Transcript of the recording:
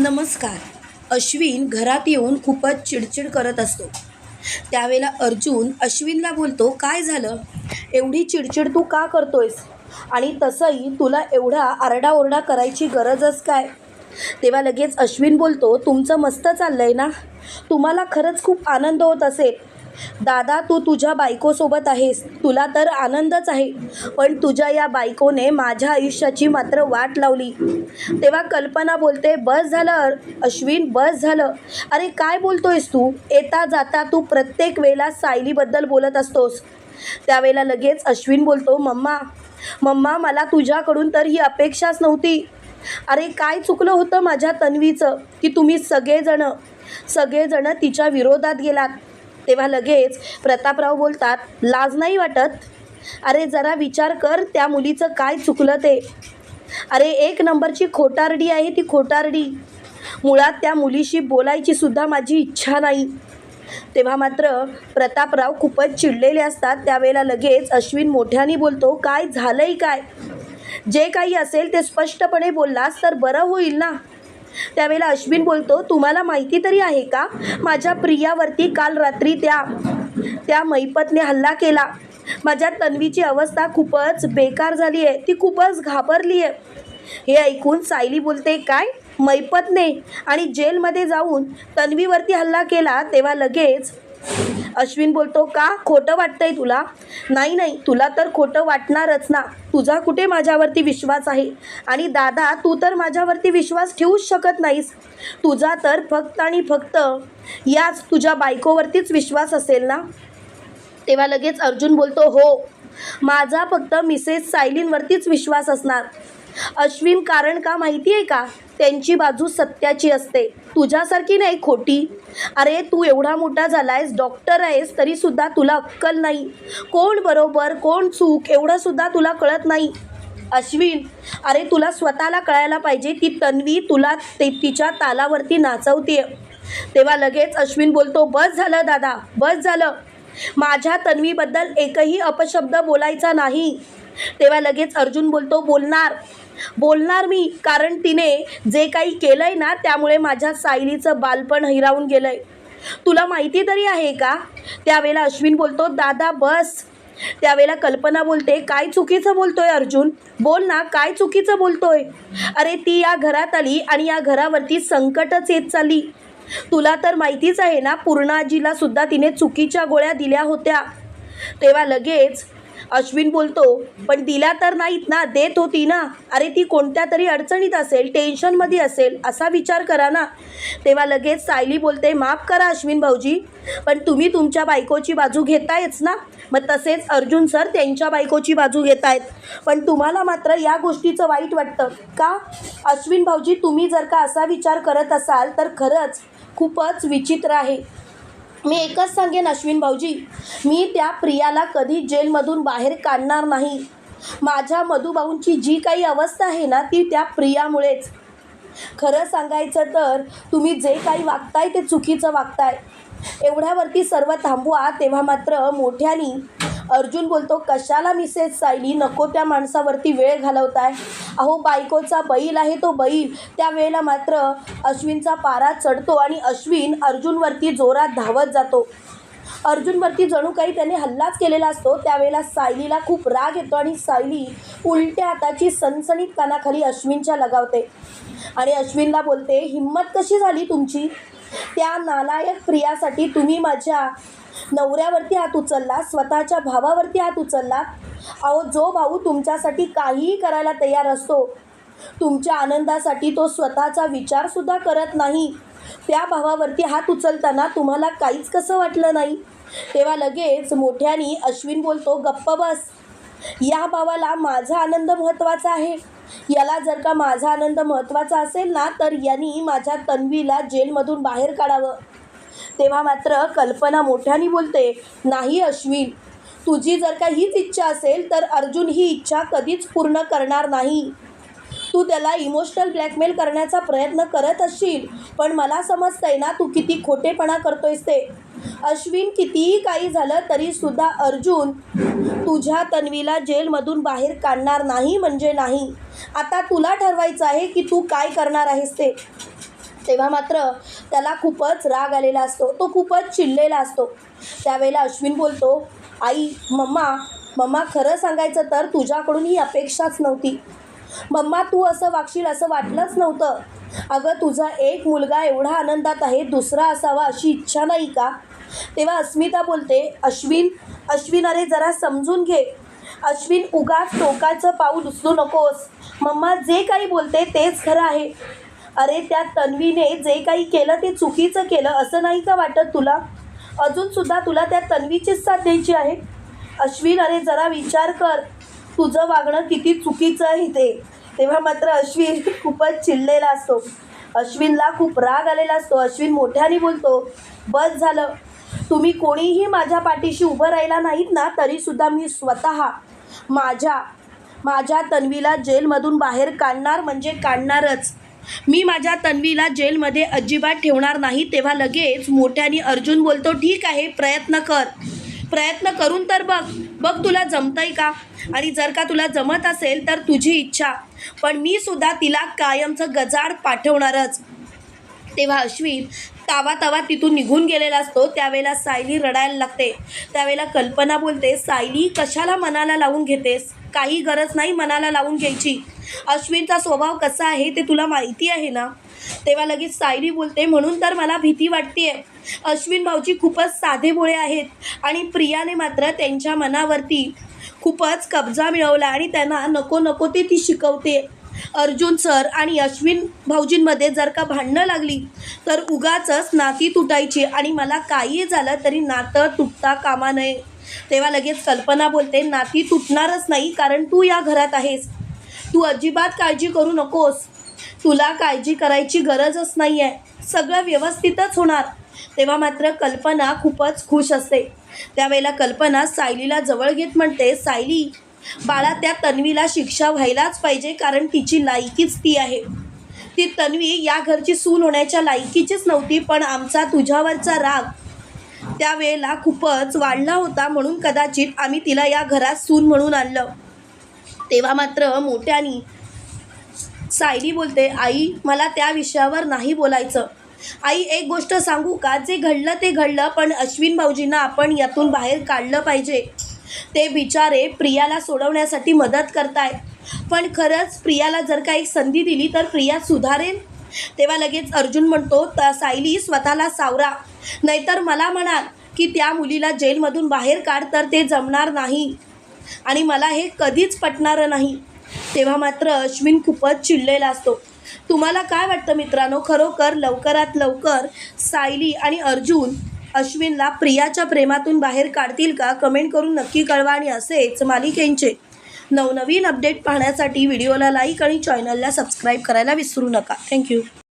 नमस्कार. अश्विन घरात येऊन खूपच चिडचिड करत असतो. त्यावेळेला अर्जुन अश्विनला बोलतो काय झालं? एवढी चिडचिड तू का करतोयस? आणि तसंही तुला एवढा आरडाओरडा करायची गरजच काय? तेव्हा लगेच अश्विन बोलतो तुमचं मस्त चाललं आहे ना? तुम्हाला खरंच खूप आनंद होत असेल. दादा तू तुझ्या बायकोसोबत आहेस. तुला तर आनंदच आहे. पण तुझ्या या बायकोने माझ्या आयुष्याची मात्र वाट लावली. तेव्हा कल्पना बोलते बस झालं अर- अश्विन बस झालं. अरे काय बोलतोयस तू? येता जाता तू प्रत्येक वेळेला सायलीबद्दल बोलत असतोस. त्यावेळेला लगेच अश्विन बोलतो मम्मा मम्मा मला तुझ्याकडून तर ही अपेक्षाच नव्हती. अरे काय चुकलं होतं माझ्या तन्वीचं की तुम्ही सगळेजणं सगळेजणं तिच्या विरोधात गेलात? तेव्हा लगेच प्रतापराव बोलतात लाज नाही वाटत? अरे जरा विचार कर त्या मुलीचं काय चुकलं ते. अरे एक नंबरची खोटारडी आहे ती खोटारडी. मुळात त्या मुलीशी बोलायची सुद्धा माझी इच्छा नाही. तेव्हा मात्र प्रतापराव खूपच चिडलेले असतात. त्यावेळेला लगेच अश्विन मोठ्याने बोलतो काय झालंय काय? जे काही असेल ते स्पष्टपणे बोललास तर बरं होईल ना? त्यावेळेला अश्विन बोलतो तुम्हाला माहिती तरी आहे का? माझ्या प्रियावरती काल रात्री त्या त्या मैपतने हल्ला केला. माझ्या तन्वीची अवस्था खूपच बेकार झाली आहे. ती खूपच घाबरली आहे. हे ऐकून सायली बोलते काय? मैपतने आणि जेलमध्ये जाऊन तन्वीवरती हल्ला केला तेव्हा लगेच अश्विन बोलतो का? खोटं वाटतंय तुला? नाही नाही. तुला तर खोटं वाटणारच ना. तुझा कुठे माझ्यावरती विश्वास आहे? आणि दादा तू तर माझ्यावरती विश्वास ठेवूच शकत नाहीस. तुझा तर फक्त आणि फक्त याच तुझ्या बायकोवरतीच विश्वास असेल ना? तेव्हा लगेच अर्जुन बोलतो हो. माझा फक्त मिसेस सायलींवरतीच विश्वास असणार. अश्विन कारण का माहिती आहे का? त्यांची बाजू सत्याची असते. तुझ्यासारखी नाही खोटी. अरे तू एवढा मोठा झालायस डॉक्टर आहेस तरीसुद्धा तुला अक्कल नाही. कोण बरोबर कोण चूक एवढंसुद्धा तुला कळत नाही. अश्विन अरे तुला स्वतःला कळायला पाहिजे ती तन्वी तुला ते तिच्या तालावरती नाचवते तेव्हा लगेच अश्विन बोलतो बस झालं दादा बस झालं. माझ्या तन्वीबद्दल एकही अपशब्द बोलायचा नाही. तेव्हा लगेच अर्जुन बोलतो बोलणार. बोलणार मी कारण तिने जे काही केलं आहे ना त्यामुळे माझ्या सायलीचं बालपण हिरावून गेलं आहे तुला माहिती तरी आहे का? त्यावेळेला अश्विन बोलतो दादा बस. त्यावेळेला कल्पना बोलते काय चुकीचं बोलतोय अर्जुन? बोल ना काय चुकीचं बोलतोय? अरे ती या घरात आली आणि या घरावरती संकटच येत चालली. तुला तर माहितीच आहे ना पूर्णाजीला सुद्धा तिने चुकीच्या गोळ्या दिल्या होत्या. तेव्हा लगेच अश्विन बोलतो पण दिला तर नाहीत ना देत होती ना. अरे ती कोणत्या तरी अडचणीत असेल टेन्शनमध्ये असेल असा विचार करा ना. तेव्हा लगेच सायली बोलते माफ करा अश्विन भाऊजी पण तुम्ही तुमच्या बायकोची बाजू घेतायच ना. मग तसेच अर्जुन सर त्यांच्या बायकोची बाजू घेत आहेत पण तुम्हाला मात्र या गोष्टीचं वाईट वाटतं. का? अश्विन भाऊजी तुम्ही जर का असा विचार करत असाल तर खरंच खूपच विचित्र आहे. मी एकच सांगेन अश्विन भाऊजी मी त्या प्रियाला कधी जेलमधून बाहेर काढणार नाही. माझ्या मधुभाऊंची जी काही अवस्था आहे ना ती त्या प्रियामुळेच. खरं सांगायचं तर तुम्ही जे काही वागताय ते चुकीचं वागताय. एवढ्यावरती सर्व थांबवा तेव्हा मात्र मोठ्यानी अर्जुन बोलतो कशाला मिसेस सायली? नको त्या माणसावरती वेळ घालवताय अहो बायकोचा बैल आहे तो बैल. त्या वेळेला मात्र अश्विनचा पारा चढतो आणि अश्विन अर्जुनवरती जोरात धावत जातो. अर्जुनवरती जणू काही त्याने हल्लाच केलेला असतो. त्यावेळेला सायलीला खूप राग येतो आणि सायली उलट्या हाताची सणसणीत कानाखाली अश्विनच्या लगावते. आणि अश्विनला बोलते हिंमत कशी झाली तुमची? त्या नालायक प्रियासाठी तुम्ही माझ्या नवऱ्यावरती हात उचलला स्वतःच्या भावावरती हात उचलला. अहो जो भाऊ तुमच्यासाठी काहीही करायला तयार असतो तुमच्या आनंदासाठी तो स्वतःचा विचारसुद्धा करत नाही. त्या भावावरती हात उचलताना तुम्हाला काहीच कसं वाटलं नाही? तेव्हा लगेच मोठ्याने अश्विन बोलतो गप्प बस. या भावाला माझा आनंद महत्त्वाचा आहे. याला जर का माझा आनंद महत्त्वाचा असेल ना तर यांनी माझ्या तन्वीला जेलमधून बाहेर काढावं. तेव्हा मात्र कल्पना मोठ्याने बोलते नाही अश्विन तुझी जर का हीच इच्छा असेल तर अर्जुन ही इच्छा कधीच पूर्ण करणार नाही. तू त्याला इमोशनल ब्लॅकमेल करण्याचा प्रयत्न करत असशील पण मला समजतंय ना तू किती खोटेपणा करतोयस ते. अश्विन कितीही काही झालं तरीसुद्धा अर्जुन तुझ्या तन्वीला जेलमधून बाहेर काढणार नाही म्हणजे नाही. आता तुला ठरवायचं आहे की तू काय करणार आहेस ते. तेव्हा मात्र त्याला खूपच राग आलेला असतो. तो खूपच चिडलेला असतो. त्यावेळेला अश्विन बोलतो आई मम्मा मम्मा खरं सांगायचं तर तुझ्याकडून ही अपेक्षाच नव्हती. मम्मा तू असं वागशील असं वाटलंच नव्हतं. अगं तुझा एक मुलगा एवढा आनंदात आहे दुसरा असावा अशी इच्छा नाही का? तेव्हा अस्मिता बोलते अश्विन अश्विन अरे जरा समजून घे. अश्विन उगाच टोकाचं पाऊल उचलू नकोस. मम्मा जे काही बोलते तेच खरं आहे. अरे त्या तन्वीने जे काही केलं ते चुकीचं केलं असं नाही का वाटत तुला? अजूनसुद्धा तुला त्या तन्वीचीच साथ द्यायची आहे? अश्विन अरे जरा विचार कर. तुझं वागणं किती चुकीचं आहे ते. तेव्हा मात्र अश्विन खूपच चिडलेला असतो. अश्विनला खूप राग आलेला असतो. अश्विन मोठ्याने बोलतो बस झालं. तुम्ही कोणीही माझ्या पाठीशी उभं राहिला नाहीत ना तरीसुद्धा मी स्वतः माझ्या माझ्या तन्वीला जेलमधून बाहेर काढणार म्हणजे काढणारच. मी माझ्या तन्वीला जेलमध्ये अजिबात ठेवणार नाही तेव्हा लगेच मोठ्याने अर्जुन बोलतो ठीक आहे प्रयत्न कर. प्रयत्न करून तर बघ. बघ तुला जमतंय का? आणि जर का तुला जमत असेल तर तुझी इच्छा. पण मी सुद्धा तिला कायमचं गजाड पाठवणारच. तेव्हा अश्विन तावा तावा तिथून निघून गेलेला असतो. त्यावेळेला सायली रडायला लागते. त्यावेळेला कल्पना बोलते सायली कशाला मनाला लावून घेतेस? काही गरज नाही मनाला लावून घ्यायची. अश्विनचा स्वभाव कसा आहे ते तुला माहिती आहे ना? तेव्हा लगेच सायली बोलते म्हणून तर मला भीती वाटते अश्विन भाऊजी खूपच साधेभोळे आहेत आणि प्रियाने मात्र त्यांच्या मनावरती खूपच कब्जा मिळवला आणि त्यांना नको नको ते ती शिकवते. अर्जुन सर आणि अश्विन भाऊजींमध्ये जर का भांडणं लागली तर उगाचच नाती तुटायची आणि मला काही झालं तरी नातं तुटता कामा नये. तेव्हा लगेच कल्पना बोलते नाती तुटणारच नाही कारण तू या घरात आहेस. तू अजिबात काळजी करू नकोस. तुला काळजी करायची गरजच नाही आहे सगळं व्यवस्थितच होणार. तेव्हा मात्र कल्पना खूपच खुश असते. त्यावेळेला कल्पना सायलीला जवळ घेत म्हणते सायली बाळा त्या तन्वीला शिक्षा व्हायलाच पाहिजे कारण तिची लायकीच ती आहे. ती तन्वी या घरची सून होण्याच्या लायकीचीच नव्हती पण आमचा तुझ्यावरचा राग त्यावेळेला खूपच वाढला होता म्हणून कदाचित आम्ही तिला या घरात सून म्हणून आणलं. तेव्हा मात्र मोठ्यानी सायली बोलते आई मला त्या विषयावर नाही बोलायचं. आई एक गोष्ट सांगू का? जे घडलं ते घडलं पण अश्विन भाऊजींना आपण यातून बाहेर काढलं पाहिजे. ते बिचारे प्रियाला सोडवण्यासाठी मदत करताय. पण खरंच प्रियाला जर का एक संधी दिली तर प्रिया सुधारेल? तेव्हा लगेच अर्जुन म्हणतो सायली स्वतःला सावरा. नाहीतर मला म्हणाल की त्या मुलीला जेलमधून बाहेर काढ तर ते जमणार नाही. आणि मला हे कधीच पटणारं नाही. तेव्हा मात्र अश्विन खूपच चिडलेला असतो. तुम्हाला काय वाटतं मित्रांनो? खरोखर लवकरात लवकर सायली आणि अर्जुन अश्विनला प्रियाच्या प्रेमातून बाहेर काढतील का? कमेंट करून नक्की कळवा आणि असेच मालिकेंचे नवनवीन अपडेट पाहण्यासाठी व्हिडिओला लाईक आणि चॅनलला सबस्क्राईब करायला विसरू नका. थँक्यू.